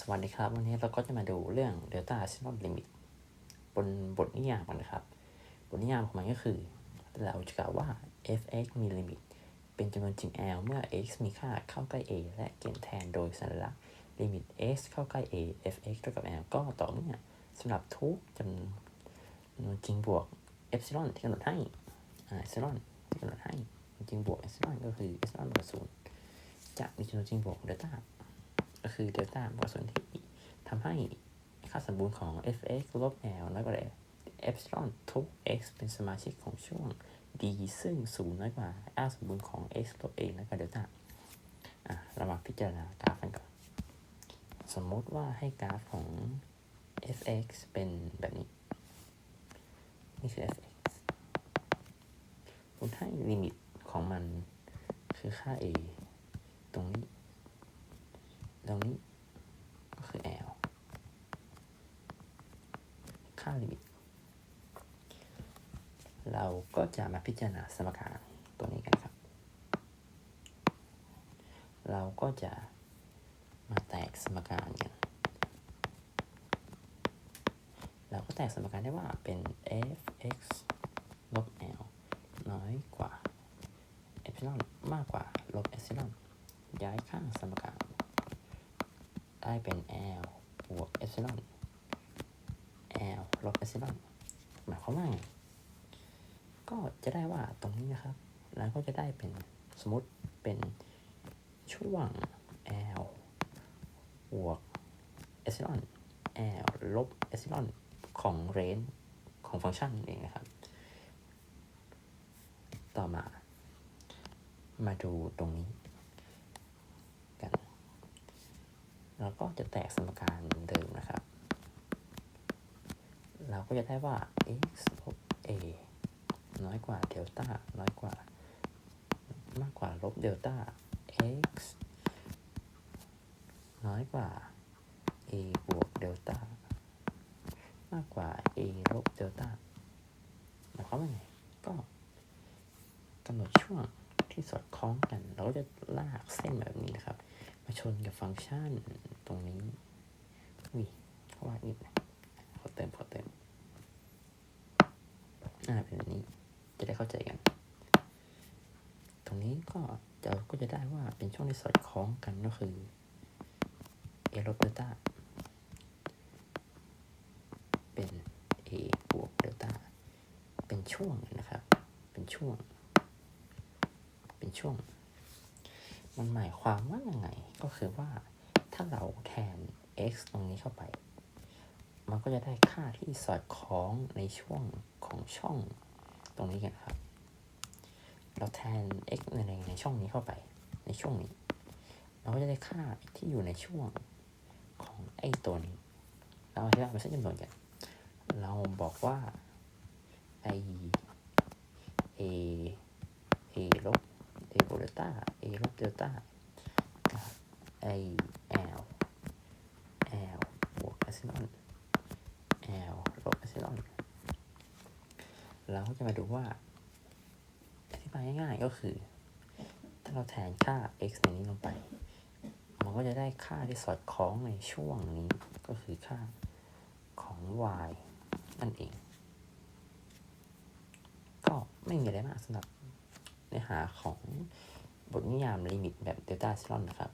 สวัสดีครับ วันนี้เราก็จะมาดูเรื่อง Delta Epsilon Limit บนบทนิยามกันนะครับ บทนิยามของมันก็คือ เราจะกล่าวว่า f(x) มีลิมิตเป็นจำนวนจริง L เมื่อ x มีค่าเข้าใกล้ a และเขียนแทนโดยสัญลักษณ์ลิมิต x เข้าใกล้ a f(x) เท่ากับ L ก็ต่อเมื่อสำหรับทุกจำนวนจริงบวก epsilon ที่กำหนดให้อ่า epsilon ที่กำหนดให้จริงบวก epsilon ก็คือ epsilon บวกศูนย์จะมีจำนวนจริงบวก delta ก็คือเดลต้าบวกส่วนที่ทำให้ค่าสมบูรณ์ของ f(x) ลบ l น้อยกว่า epsilon ทุก x เป็นสมาชิกของช่วง d ซึ่งศูนย์น้อยกว่า r สมบูรณ์ของ x ลบ a น้อยกว่าเดลต้าอะเรามาพิจารณากราฟกันก่อน สมมติว่าให้กราฟของ f(x) เป็นแบบนี้ นี่คือ f(x) ผมให้ลิมิตของมันคือค่า a ตรงนี้ ตรงนี้ก็คือ L ค่าลิมิต เราก็จะมาพิจารณาสมการตัวนี้กันครับ เราก็จะมาแตกสมการกัน เราก็แตกสมการได้ว่าเป็น f(x) ลบ L น้อยกว่า epsilon มากกว่าลบ epsilon ย้ายข้างสมการ ได้เป็น L บวก epsilon L ลบ epsilon หมายความว่าไงก็จะได้ว่าตรงนี้นะครับ แล้วก็จะได้เป็นสมมติเป็นช่วง L บวก epsilon L ลบ epsilon ของ range ของฟังก์ชันเองนะครับ ต่อมา มาดูตรงนี้ เราก็จะแตกสมการเหมือนเดิมนะครับ เราก็จะได้ว่า x ลบ a น้อยกว่าเดลต้าน้อยกว่า มากกว่าลบเดลต้า x น้อยกว่า a บวกเดลต้ามากกว่า a ลบเดลต้าหมายความว่าไงก็กำหนดช่วงที่สอดคล้องกัน เราก็จะลากเส้นแบบนี้นะครับ มาชนกับฟังก์ชัน ตรงนี้อุ้ยเขาวาดนิดนะขอเติมขอเติมอ่าเป็นแบบนี้จะได้เข้าใจกัน ตรงนี้ก็จะก็จะได้ว่าเป็นช่วงที่สอดคล้องกันก็คือ a ลบเดลต้าเป็น a บวกเดลต้าเป็นช่วงนะครับ เป็นช่วง เป็นช่วง มันหมายความว่ายังไงก็คือว่า ถ้าเราแทน x ตรงนี้เข้าไป มันก็จะได้ค่าที่สอดคล้องในช่วงของช่องตรงนี้กันครับ เราแทน x ในในช่องนี้เข้าไป ในช่วงนี้ เราก็จะได้ค่าที่อยู่ในช่วงของไอ้ตัวนี้ เราอธิบายเป็นเส้นจำนวนกัน เราบอกว่า i a a ลบ a บวกเดลต้า a ลบเดลต้ากับ i l l บวก epsilon l ลบ epsilon เราก็จะมาดูว่า อธิบายง่ายๆก็คือ ถ้าเราแทนค่า x ในนี้ลงไป มันก็จะได้ค่าที่สอดคล้องในช่วงนี้ ก็คือค่าของ y นั่นเอง ก็ไม่มีอะไรมากสำหรับเนื้อหาของบทนิยามลิมิตแบบเดลต้าซิลอนนะครับ